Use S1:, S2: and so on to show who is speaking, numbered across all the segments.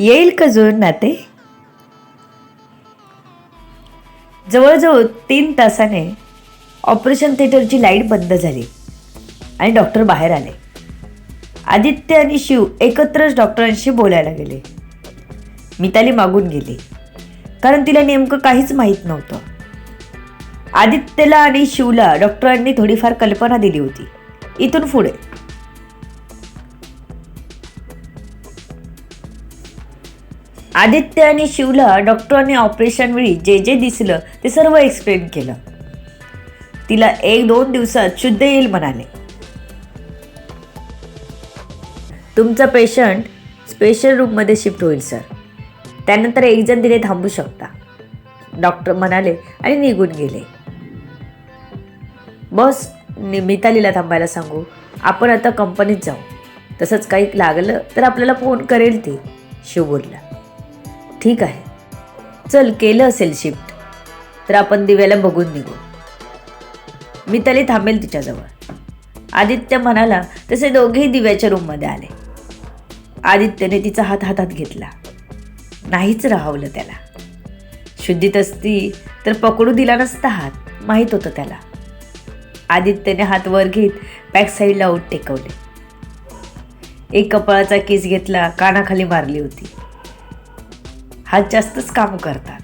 S1: येईल का जोर नाते? जवळजवळ तीन तासाने ऑपरेशन थिएटरची लाइट बंद झाली आणि डॉक्टर बाहेर आले. आदित्य आणि शिव एकत्रच डॉक्टरांशी बोलायला गेले. मिताली मागून गेली कारण तिला नेमकं काहीच माहीत नव्हतं. आदित्यला आणि शिवला डॉक्टरांनी थोडीफार कल्पना दिली होती. इथून पुढे आदित्य आणि शिवला डॉक्टरांनी ऑपरेशन वेळी जे जे दिसलं ते सर्व एक्सप्लेन केलं. तिला एक दोन दिवसात शुद्ध येईल म्हणाले. तुमचा पेशंट स्पेशल रूममध्ये शिफ्ट होईल सर त्यानंतर एक जण तिथे थांबू शकता. डॉक्टर म्हणाले आणि निघून गेले. बस मितालीला थांबायला सांगू. आपण आता कंपनीत जाऊ. तसंच काही लागलं तर आपल्याला फोन करेल ती शिव बोलला. ठीक आहे. चल केलं असेल शिफ्ट तर आपण दिव्याला बघून निघू. मिताली थांबेल तिच्याजवळ. आदित्य म्हणाला तसे दोघेही दिव्याच्या रूममध्ये आले. आदित्यने तिचा हात हातात घेतला. नाहीच राहवलं त्याला. शुद्धीत असती तर पकडू दिला नसता हात माहीत होतं त्याला. आदित्यने हात वर घेत बॅक साईडला ओट टेकवले. एक कपाळाचा केस घेतला कानाखाली मारली होती. हा जास्तच काम करतात.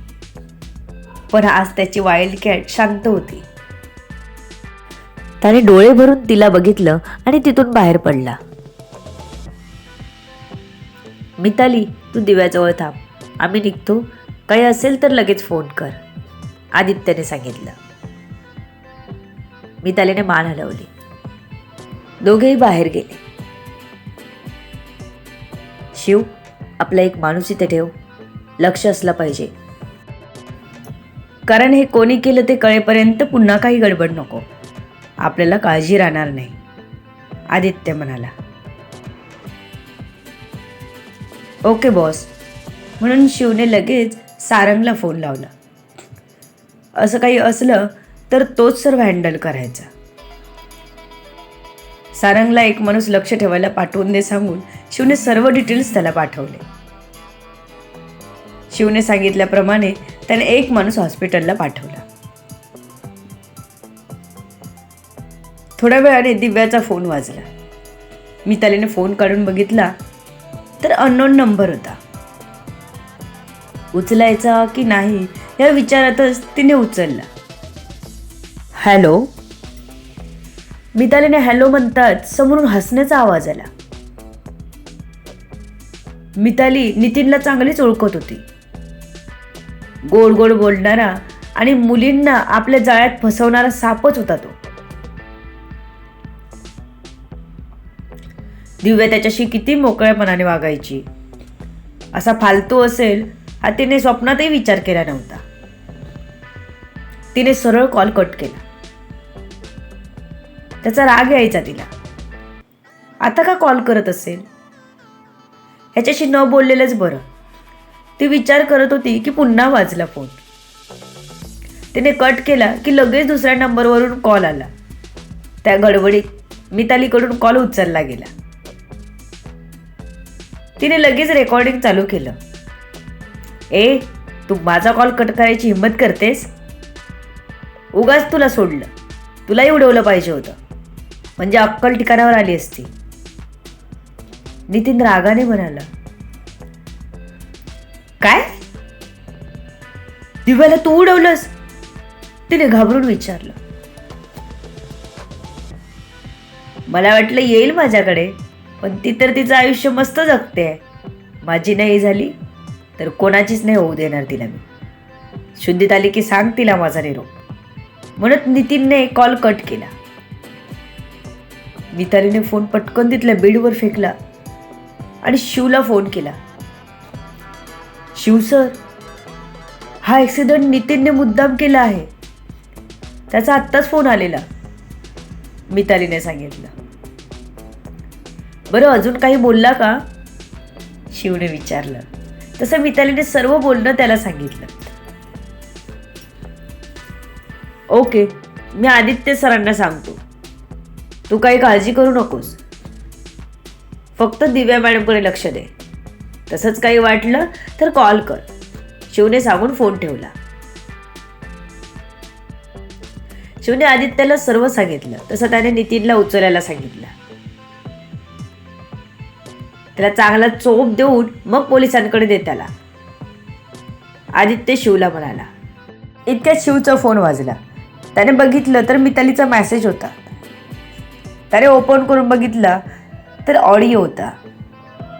S1: पण आज त्याची वाईल्ड कॅट शांत होती. त्याने डोळे भरून तिला बघितलं आणि तिथून बाहेर पडला. मिताली तू दिव्याजवळ थांब. आम्ही निघतो. काही असेल तर लगेच फोन कर आदित्यने सांगितलं. मितालीने मान हलवली. दोघेही बाहेर गेले. शिव आपला एक माणूस इथे ठेव. लक्ष असलं पाहिजे. कारण हे कोणी केलं ते कळेपर्यंत पुन्हा काही गडबड नको. आपल्याला काळजी राहणार नाही. आदित्य म्हणाला. Okay boss. म्हणून शिवने लगेच सारंगला फोन लावला. असं काही असलं तर तोच सर्व हँडल करायचा. सारंगला एक माणूस लक्ष ठेवायला पाठवून दे सांगून शिवने सर्व डिटेल्स त्याला पाठवले. शिवने सांगितल्याप्रमाणे त्याने एक माणूस हॉस्पिटलला पाठवला. थोड्या वेळाने दिव्याचा फोन वाजला. मी तालीने फोन काढून बघितला तर अननोन नंबर होता. उचलायचा की नाही या विचारातच तिने उचलला. हॅलो? मितालीने हॅलो म्हणतात समोरून हसण्याचा आवाज आला. मिताली नितीनला चांगलीच ओळखत होती. गोड गोड बोलणारा आणि मुलींना आपल्या जाळ्यात फसवणारा सापच होता तो. दिव्या त्याच्याशी किती मोकळ्यापणाने वागायची. असा फालतू असेल हा तिने स्वप्नातही विचार केला नव्हता. तिने सरळ कॉल कट केला. त्याचा राग यायचा तिला. आता का कॉल करत असेल? ह्याच्याशी न बोललेलंच बरं. ती विचार करत होती की पुन्हा वाजला फोन. तिने कट केला की लगेच दुसऱ्या नंबरवरून कॉल आला. त्या गडबडीत मितालीकडून कॉल उचलला गेला. तिने लगेच रेकॉर्डिंग चालू केलं. ए तू माझा कॉल कट करायची हिंमत करतेस? उगाच तुला सोडलं. तुलाही उडवलं पाहिजे होतं. म्हणजे अक्कल ठिकाणावर आली असती. नितीन रागाने म्हणाला काय? दिव्याला तू उडवलंस? तिने घाबरून विचारलं. मला वाटलं येईल माझ्याकडे पण ती तर तिचं आयुष्य मस्त जगते. माझी नाही झाली तर कोणाचीच नाही होऊ देणार तिला मी. शुद्धीत आली की सांग तिला माझा निरोप. म्हणत नितीनने कॉल कट केला. मितालीने फोन पटकन तिथल्या बेडवर फेकला आणि शिवला फोन केला. शिव सर हा ॲक्सिडंट नितीनने मुद्दाम केला आहे. त्याचा आत्ताच फोन आलेला. मितालीने सांगितलं. बरं अजून काही बोलला का? शिवने विचारलं. तसं मितालीने सर्व बोलणं त्याला सांगितलं. ओके मी आदित्य सरांना सांगतो. तू काही काळजी करू नकोस. फक्त दिव्या मॅडमकडे लक्ष दे. तसंच काही वाटलं तर कॉल कर. शिवने सांगून फोन ठेवला. शिवने आदित्यला सर्व सांगितलं. तसं त्याने नितीनला उचलायला सांगितलं. त्याला चांगला चोप देऊन मग पोलिसांकडे दे त्याला आदित्य शिवला म्हणाला इतक्यात शिवचा फोन वाजला. त्याने बघितलं तर मितालीचा मॅसेज होता. त्याने ओपन करून बघितला तर ऑडिओ होता.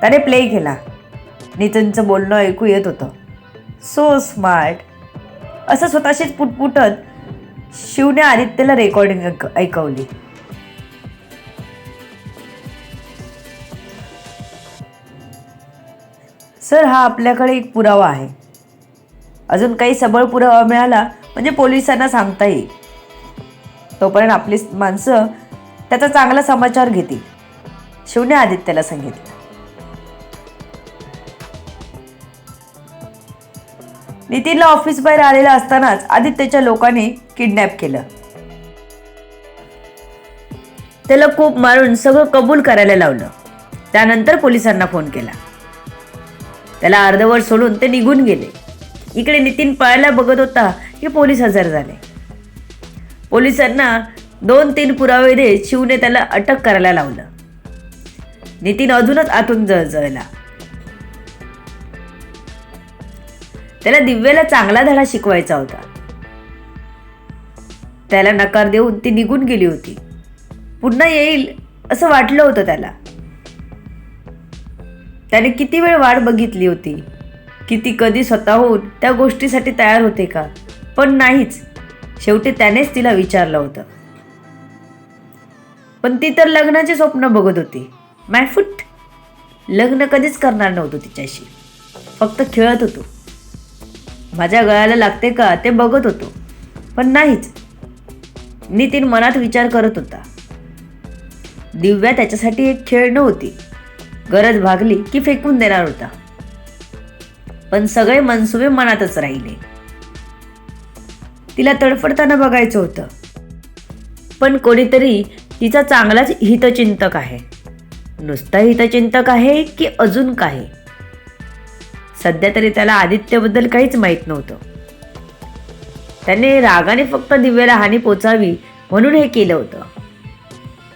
S1: त्याने प्ले केला. नितीनचं बोलणं ऐकू येत होतं. सो स्मार्ट असं स्वतःशीच पुटपुटत शिवने आदित्यला रेकॉर्डिंग ऐक ऐकवली. सर हा आपल्याकडे एक पुरावा आहे. अजून काही सबळ पुरावा मिळाला म्हणजे पोलिसांना सांगता येईल. तोपर्यंत आपली माणसं त्याचा चांगला समाचार घेतील. शिवने आदित्यला सांगितलं. नितीनला ऑफिस बाहेर आलेला असतानाच आदित्यच्या लोकांनी किडनॅप केलं. त्याला खूप मारून सगळं कबूल करायला लावलं. त्यानंतर पोलिसांना फोन केला. त्याला अर्धवट सोडून ते निघून गेले. इकडे नितीन पळायला बघत होता की पोलीस हजर झाले. पोलिसांना दोन तीन पुरावे देत शिवने त्याला अटक करायला लावलं. नितीन अजूनच आतून जळजळला. त्याला दिव्याला चांगला धडा शिकवायचा होता. त्याला नकार देऊन ती निघून गेली होती. पुन्हा येईल असं वाटलं होतं त्याला. त्याने किती वेळ वाट बघितली होती किती कधी स्वतःहून त्या गोष्टीसाठी तयार होते का? पण नाहीच. शेवटी त्यानेच तिला विचारलं होतं. पण ती तर लग्नाचे स्वप्न बघत होती. मॅफुट लग्न कधीच करणार नव्हतं तिच्याशी. फक्त खेळत होतो. माझ्या गळ्याला लागते का ते बघत होतो. पण नाहीच. नितीन मनात विचार करत होता. दिव्या त्याच्यासाठी एक खेळ नव्हती. गरज भागली की फेकून देणार होता. पण सगळे मनसुबे मनातच राहिले. तिला तडफडताना बघायचं होतं. पण कोणीतरी तिचा चांगलाच हितचिंतक आहे. नुसता हितचिंतक आहे की अजून काही? सध्या तरी त्याला आदित्यबद्दल काहीच माहीत नव्हतं. त्याने रागाने फक्त दिव्याला हानी पोचावी म्हणून हे केलं होतं.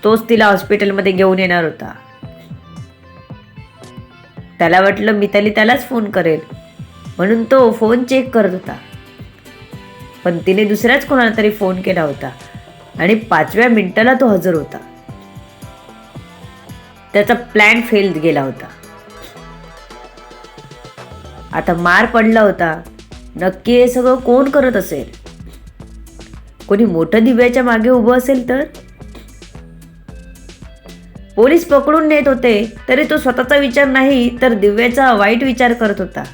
S1: तोच तिला हॉस्पिटलमध्ये घेऊन येणार होता. त्याला वाटलं मिताली त्यालाच फोन करेल म्हणून तो फोन चेक करत होता. पण तिने दुसऱ्याच कोणाला तरी फोन केला होता आणि पाचव्या मिनिटाला तो हजर होता. त्याचा प्लॅन फेल गेला होता. आता मार पडला होता. नक्की हे सगळं कोण करत असेल? कोणी मोठं दिव्याच्या मागे उभं असेल तर? पोलीस पकडून नेत होते तरी तो स्वतःचा विचार नाही तर दिव्याचा वाईट विचार करत होता.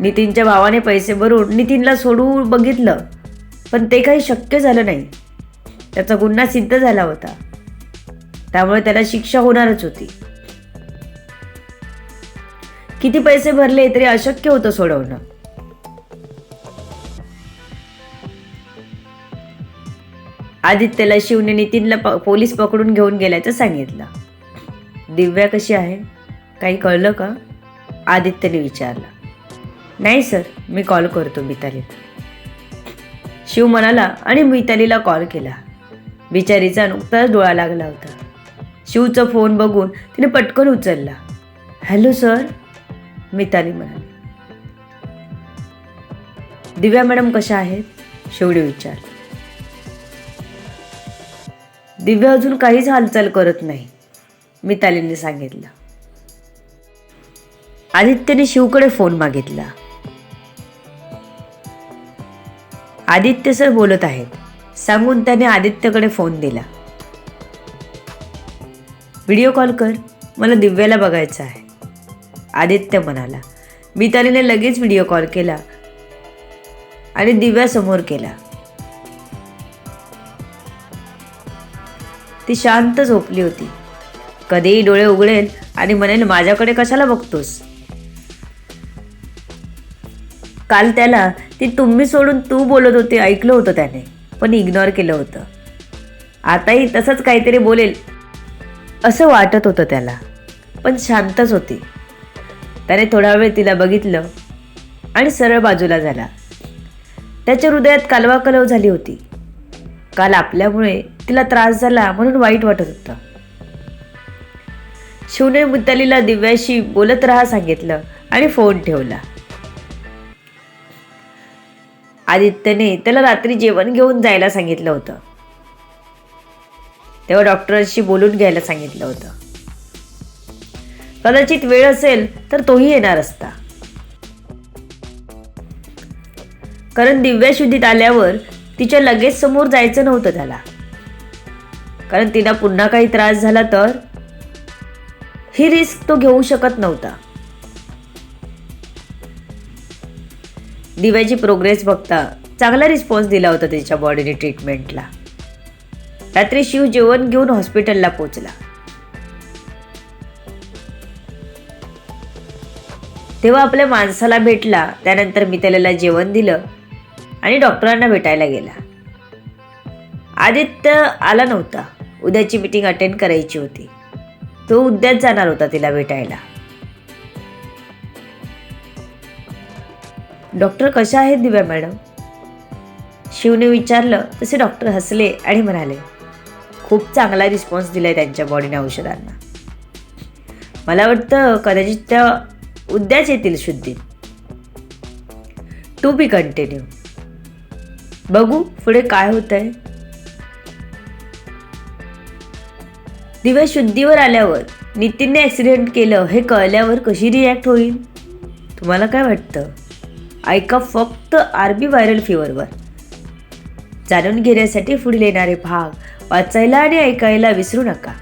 S1: नितीनच्या भावाने पैसे भरून नितीनला सोडू बघितलं पण ते काही शक्य झालं नाही. त्याचा गुन्हा सिद्ध झाला होता. त्यामुळे त्याला शिक्षा होणारच होती. किती पैसे भरले तरी अशक्य होतं सोडवणं. आदित्यला शिवने नितीनला प पोलीस पकडून घेऊन गेल्याचं सांगितलं. दिव्या कशी आहे? काही कळलं का? आदित्यने विचारलं. नाही सर मी कॉल करतो मितालीला. शिव म्हणाला आणि मितालीला कॉल केला. बिचारीचा नुकताच डोळा लागला होता. शिवचा फोन बघून तिने पटकन उचलला. Hello sir. मिताली म्हणाली. दिव्या मॅडम कशा आहेत? शेवडी विचार दिव्या अजून काहीच हालचाल करत नाही मितालीने सांगितलं. आदित्यने शिवकडे फोन मागितला. आदित्य सर बोलत आहेत सांगून त्याने आदित्यकडे फोन दिला. व्हिडिओ कॉल कर मला दिव्याला बघायचं आहे. आदित्य म्हणाला. मितालीने लगेच व्हिडिओ कॉल केला आणि दिव्यासमोर केला. ती शांत झोपली होती. कधीही डोळे उघडेल आणि म्हणेल माझ्याकडे कशाला बघतोस? काल त्याला ती तुम्ही सोडून तू बोलत होते ऐकलं होतं त्याने पण इग्नोर केलं होतं. आताही तसंच काहीतरी बोलेल असं वाटत होतं त्याला पण शांतच होती. त्याने थोडा वेळ तिला बघितलं आणि सरळ बाजूला झाला. त्याच्या हृदयात कालवा कलव झाली होती. काल आपल्यामुळे तिला त्रास झाला म्हणून वाईट वाटत होतं. शिवने मुद्दालीला दिव्याशी बोलत राहा सांगितलं आणि फोन ठेवला. आदित्यने त्याला रात्री जेवण घेऊन जायला सांगितलं होतं. तेव्हा डॉक्टरांशी बोलून घ्यायला सांगितलं होतं. कदाचित वेळ असेल तर तोही येणार असता. कारण दिव्याशुद्धीत आल्यावर तिच्या लगेच समोर जायचं नव्हतं त्याला. कारण तिला पुन्हा काही त्रास झाला तर ही रिस्क तो घेऊ शकत नव्हता. दिव्याची प्रोग्रेस बघता चांगला रिस्पॉन्स दिला होता तिच्या बॉडीने ट्रीटमेंटला. रात्री शिव जेवण घेऊन हॉस्पिटलला पोचला तेव्हा आपल्या माणसाला भेटला त्यानंतर मी त्याला जेवण दिलं आणि डॉक्टरांना भेटायला गेला. आदित्य आला नव्हता. उद्याची मीटिंग अटेंड करायची होती. तो उद्याच जाणार होता तिला भेटायला. डॉक्टर कशा आहेत दिव्या मॅडम? शिवने विचारलं. तसे डॉक्टर हसले आणि म्हणाले खूप चांगला रिस्पॉन्स दिलाय त्यांच्या बॉडीने औषधांना. मला वाटतं कदाचित त्या उद्याच येतील शुद्धीत टू बी कंटिन्यू बघू पुढे काय होत आहे दिव्या शुद्धीवर आल्यावर नितीनने ॲक्सिडेंट केलं हे कळल्यावर कशी रिॲक्ट होईल? तुम्हाला काय वाटतं? ऐका फक्त आर बी व्हायरल फीवरवर जाणून घेण्यासाठी पुढील येणारे भाग वाचायला आणि ऐकायला विसरू नका.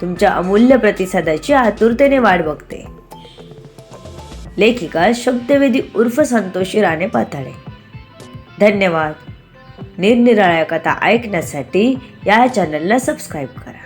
S1: तुमच्या अमूल्य प्रतिसादाची आतुरतेने वाट बघते. लेखिका शब्दवेदी उर्फ संतोषी राणे पाताळे. धन्यवाद. निरनिराळ्या कथा ऐकण्यासाठी या चॅनलला सबस्क्राईब करा.